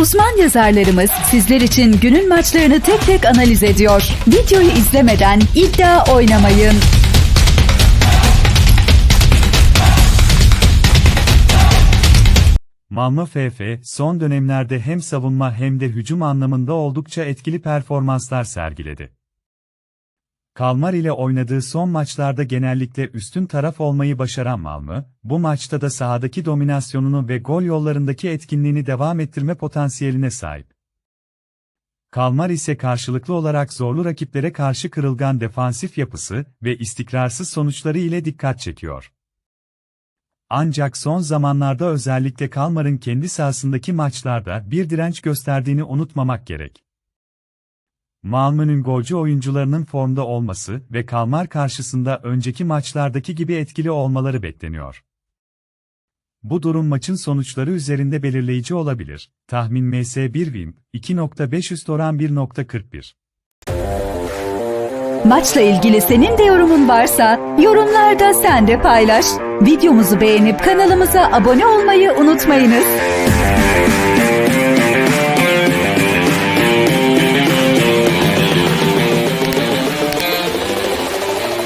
Uzman yazarlarımız sizler için günün maçlarını tek tek analiz ediyor. Videoyu izlemeden iddia oynamayın. Malmö FF, son dönemlerde hem savunma hem de hücum anlamında oldukça etkili performanslar sergiledi. Kalmar ile oynadığı son maçlarda genellikle üstün taraf olmayı başaran Malmö, bu maçta da sahadaki dominasyonunu ve gol yollarındaki etkinliğini devam ettirme potansiyeline sahip. Kalmar ise karşılıklı olarak zorlu rakiplere karşı kırılgan defansif yapısı ve istikrarsız sonuçları ile dikkat çekiyor. Ancak son zamanlarda özellikle Kalmar'ın kendi sahasındaki maçlarda bir direnç gösterdiğini unutmamak gerek. Malmö'nün golcü oyuncularının formda olması ve Kalmar karşısında önceki maçlardaki gibi etkili olmaları bekleniyor. Bu durum maçın sonuçları üzerinde belirleyici olabilir. Tahmin MS1 Win 2.5 üst oran 1.41. Maçla ilgili senin de yorumun varsa yorumlarda sen de paylaş. Videomuzu beğenip kanalımıza abone olmayı unutmayınız.